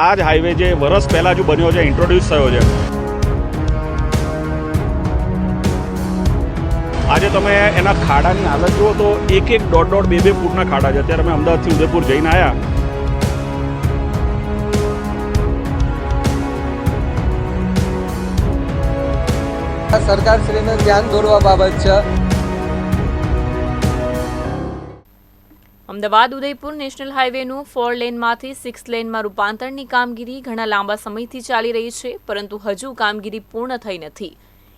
આ જ હાઈવે જે વરસ પહેલાં જો બન્યો છે ઇન્ટ્રોડ્યુસ થયો છે. આજે તમે એના ખાડાની હાલત જુઓ તો એક એક દોઢ દોઢ બે બે ફૂટના ખાડા છે. અત્યારે અમે અમદાવાદથી ઉદયપુર જઈને આવ્યા સરકારશ્રીને ધ્યાન દોરવા બાબત છે. અમદાવાદ ઉદયપુર નેશનલ હાઈવેનું ફોર લેનમાંથી સિક્સ લેનમાં રૂપાંતરની કામગીરી ઘણા લાંબા સમયથી ચાલી રહી છે, પરંતુ હજુ કામગીરી પૂર્ણ થઈ નથી.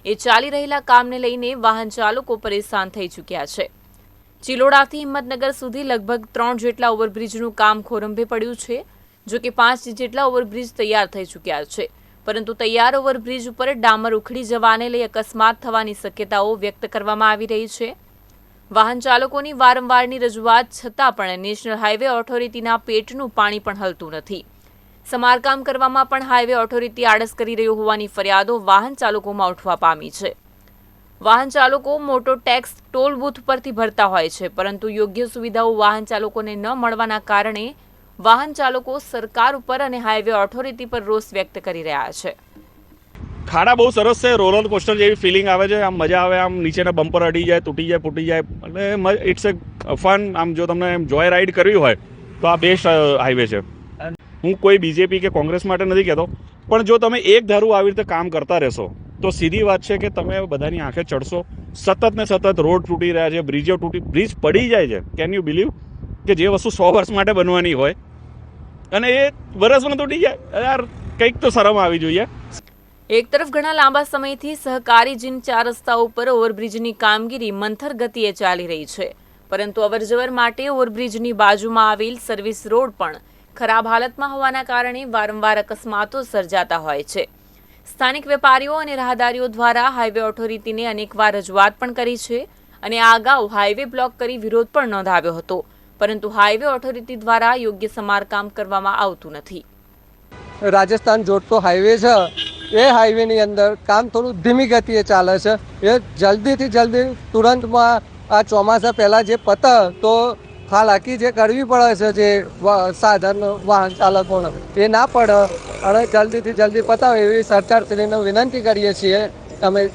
એ ચાલી રહેલા કામને લઈને વાહન ચાલકો પરેશાન થઈ ચૂક્યા છે. ચિલોડાથી હિંમતનગર સુધી લગભગ ત્રણ જેટલા ઓવરબ્રિજનું કામ ખોરંભે પડ્યું છે, જો કે પાંચ જેટલા ઓવરબ્રિજ તૈયાર થઈ ચૂક્યા છે. પરંતુ તૈયાર ઓવરબ્રિજ ઉપર ડામર ઉખડી જવાને લઈ અકસ્માત થવાની શક્યતાઓ વ્યક્ત કરવામાં આવી રહી છે. વાહન ચાલકોની વારંવારની રજૂઆત છતાં પણ નેશનલ હાઈવે ઓથોરિટીના પેટનું પાણી પણ હલતું નથી. સમારકામ કરવામાં પણ હાઈવે ઓથોરિટી આળસ કરી રહ્યો હોવાની ફરિયાદો વાહન ચાલકોમાં ઉઠવા પામી છે. વાહન ચાલકો મોટો ટેક્સ ટોલ બૂથ પરથી ભરતા હોય છે, પરંતુ યોગ્ય સુવિધાઓ વાહન ચાલકોને ન મળવાના કારણે વાહન ચાલકો સરકાર ઉપર અને હાઈવે ઓથોરિટી પર રોષ વ્યક્ત કરી રહ્યા છે. ખાડા બહુ સરસ છે રોલર કોસ્ટર જેવી ફિલિંગ આવે છે, આમ મજા આવે, આમ નીચેના બમ્પર અડી જાય, તૂટી જાય, ફૂટી જાય એટલે ઇટ્સ એ ફન આમ જો તમને એમ જોય રાઈડ કરવી હોય, તો આ બેસ્ટ હાઈવે છે. હું કોઈ બીજેપી કે કોંગ્રેસ માટે નથી કહેતો, પણ જો તમે એક ધારું આવી રીતે કામ કરતા રહેશો, તો સીધી વાત છે કે તમે બધાની આંખે ચડશો, સતત ને સતત રોડ તૂટી રહ્યા છે બ્રિજો તૂટી બ્રિજ પડી જાય છે. કેન યુ બિલીવ કે જે વસ્તુ સો વર્ષ માટે બનવાની હોય, અને એ વરસમાં તૂટી જાય. યાર, કંઈક તો શરમ આવી જોઈએ. એક તરફ ઘણા લાંબા સમયથી સહકારી જીન ચાર રસ્તા ઉપર ઓવરબ્રિજની કામગીરી મંથર ગતિએ ચાલી રહી છે. પરંતુ અવરજવર માટે ઓવરબ્રિજની બાજુમાં આવેલ સર્વિસ રોડ પણ ખરાબ હાલતમાં હોવાના કારણે વારંવાર અકસ્માતો સર્જાતા હોય છે. સ્થાનિક વેપારીઓ અને રાહદારીઓ દ્વારા હાઈવે ઓથોરિટીને અનેકવાર રજૂઆત પણ કરી છે અને આ અગાઉ હાઈવે બ્લોક કરી વિરોધ પણ નોંધાવ્યો હતો. પરંતુ હાઈવે ઓથોરિટી દ્વારા યોગ્ય સમારકામ કરવામાં આવતું નથી. રાજસ્થાન જોડતો હાઈવે છે. એ હાઈવેની અંદર કામ થોડું ધીમી ગતિએ ચાલે છે. એ જલ્દીથી જલ્દી તુરંતમાં આ ચોમાસા પહેલાં જે પત તો હાલાકી જે કરવી પડે છે જે સાધન, વાહન ચાલકોને, એ ના પડે. અને જલ્દીથી જલ્દી પતાવે એવી સરકારશ્રીને વિનંતી કરીએ છીએ. તમે